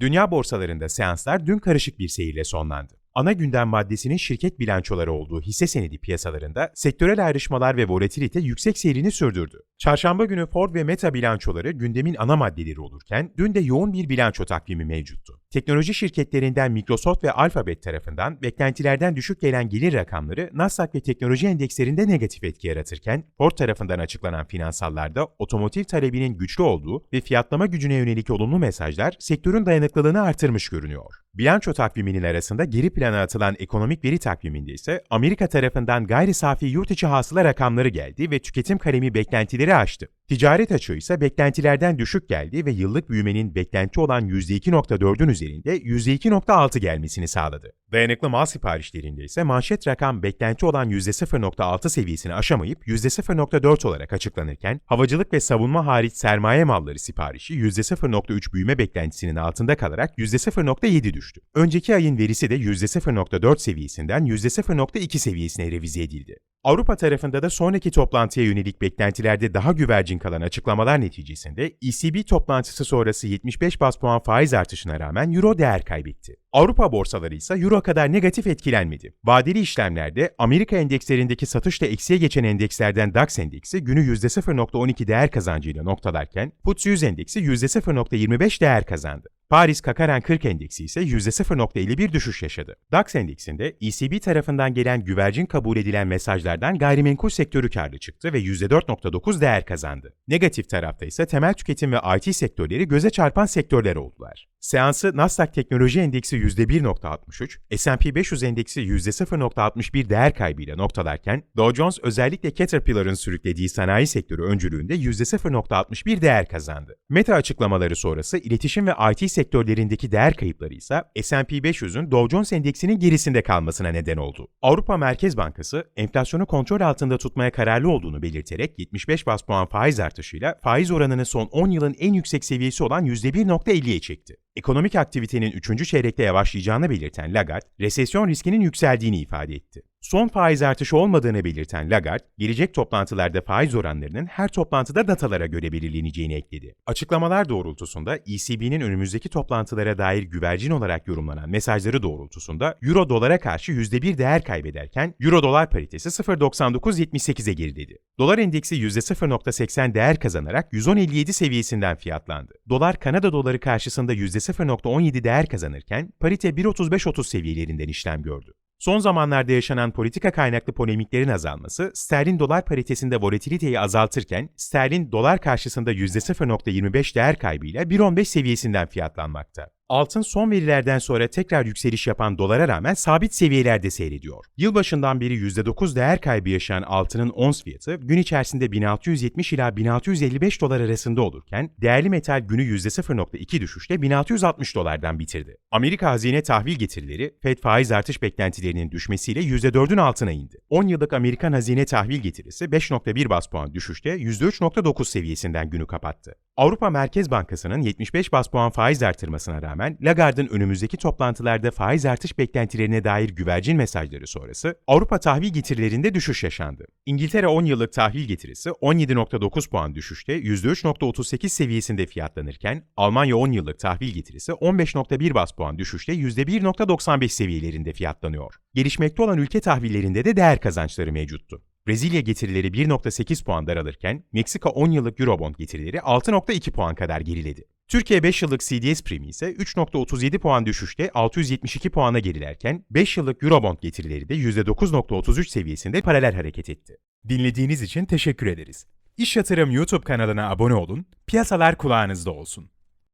Dünya borsalarında seanslar dün karışık bir seyirle sonlandı. Ana gündem maddesinin şirket bilançoları olduğu hisse senedi piyasalarında sektörel ayrışmalar ve volatilite yüksek seyrini sürdürdü. Çarşamba günü Ford ve Meta bilançoları gündemin ana maddeleri olurken dün de yoğun bir bilanço takvimi mevcuttu. Teknoloji şirketlerinden Microsoft ve Alphabet tarafından beklentilerden düşük gelen gelir rakamları Nasdaq ve teknoloji endekslerinde negatif etki yaratırken Ford tarafından açıklanan finansallarda otomotiv talebinin güçlü olduğu ve fiyatlama gücüne yönelik olumlu mesajlar sektörün dayanıklılığını artırmış görünüyor. Bilanço takviminin arasında geri plana atılan ekonomik veri takviminde ise Amerika tarafından gayri safi yurt içi hasıla rakamları geldi ve tüketim kalemi beklentileri aştı. Ticaret açığı ise beklentilerden düşük geldi ve yıllık büyümenin beklenti olan %2.4'ün üzerinde %2.6 gelmesini sağladı. Dayanıklı mal siparişlerinde ise manşet rakam beklenti olan %0.6 seviyesini aşamayıp %0.4 olarak açıklanırken, havacılık ve savunma hariç sermaye malları siparişi %0.3 büyüme beklentisinin altında kalarak %0.7 düştü. Önceki ayın verisi de %0.4 seviyesinden %0.2 seviyesine revize edildi. Avrupa tarafında da sonraki toplantıya yönelik beklentilerde daha güvercin kalan açıklamalar neticesinde ECB toplantısı sonrası 75 bas puan faiz artışına rağmen euro değer kaybetti. Avrupa borsaları ise euro kadar negatif etkilenmedi. Vadeli işlemlerde Amerika endekslerindeki satışla eksiye geçen endekslerden DAX endeksi günü %0.12 değer kazancıyla noktalarken FTSE 100 endeksi %0.25 değer kazandı. Paris Kakaran 40 endeksi ise %0.51 düşüş yaşadı. DAX endeksinde ECB tarafından gelen güvercin kabul edilen mesajlardan gayrimenkul sektörü karlı çıktı ve %4.9 değer kazandı. Negatif tarafta ise temel tüketim ve IT sektörleri göze çarpan sektörler oldular. Seansı Nasdaq Teknoloji Endeksi %1.63, S&P 500 Endeksi %0.61 değer kaybıyla noktalarken, Dow Jones özellikle Caterpillar'ın sürüklediği sanayi sektörü öncülüğünde %0.61 değer kazandı. Meta açıklamaları sonrası iletişim ve IT sektörlerindeki değer kayıpları ise S&P 500'ün Dow Jones Endeksinin gerisinde kalmasına neden oldu. Avrupa Merkez Bankası, enflasyonu kontrol altında tutmaya kararlı olduğunu belirterek 75 bas puan faiz artışıyla faiz oranını son 10 yılın en yüksek seviyesi olan %1.50'ye çekti. Ekonomik aktivitenin 3. çeyrekte yavaşlayacağını belirten Lagarde, resesyon riskinin yükseldiğini ifade etti. Son faiz artışı olmadığını belirten Lagarde, gelecek toplantılarda faiz oranlarının her toplantıda datalara göre belirleneceğini ekledi. Açıklamalar doğrultusunda ECB'nin önümüzdeki toplantılara dair güvercin olarak yorumlanan mesajları doğrultusunda Euro dolara karşı %1 değer kaybederken Euro dolar paritesi 0.9978'e geriledi. Dolar endeksi %0.80 değer kazanarak 110.57 seviyesinden fiyatlandı. Dolar Kanada doları karşısında %0.17 değer kazanırken parite 1.35.30 seviyelerinden işlem gördü. Son zamanlarda yaşanan politika kaynaklı polemiklerin azalması, sterlin dolar paritesinde volatiliteyi azaltırken, sterlin dolar karşısında %0.25 değer kaybıyla 1.15 seviyesinden fiyatlanmakta. Altın son verilerden sonra tekrar yükseliş yapan dolara rağmen sabit seviyelerde seyrediyor. Yılbaşından beri %9 değer kaybı yaşayan altının ons fiyatı gün içerisinde 1670 ila 1655 dolar arasında olurken değerli metal günü %0.2 düşüşle 1660 dolardan bitirdi. Amerika hazine tahvil getirileri Fed faiz artış beklentilerinin düşmesiyle %4'ün altına indi. 10 yıllık Amerikan hazine tahvil getirisi 5.1 bas puan düşüşte %3.9 seviyesinden günü kapattı. Avrupa Merkez Bankası'nın 75 bas puan faiz artırmasına rağmen Lagarde'ın önümüzdeki toplantılarda faiz artış beklentilerine dair güvercin mesajları sonrası Avrupa tahvil getirilerinde düşüş yaşandı. İngiltere 10 yıllık tahvil getirisi 17.9 puan düşüşte %3.38 seviyesinde fiyatlanırken Almanya 10 yıllık tahvil getirisi 15.1 bas puan düşüşte %1.95 seviyelerinde fiyatlanıyor. Gelişmekte olan ülke tahvillerinde de değer kazançları mevcuttu. Brezilya getirileri 1.8 puan daralırken Meksika 10 yıllık Eurobond getirileri 6.2 puan kadar geriledi. Türkiye 5 yıllık CDS primi ise 3.37 puan düşüşte 672 puana gerilerken 5 yıllık Eurobond getirileri de %9.33 seviyesinde paralel hareket etti. Dinlediğiniz için teşekkür ederiz. İş Yatırım YouTube kanalına abone olun, piyasalar kulağınızda olsun.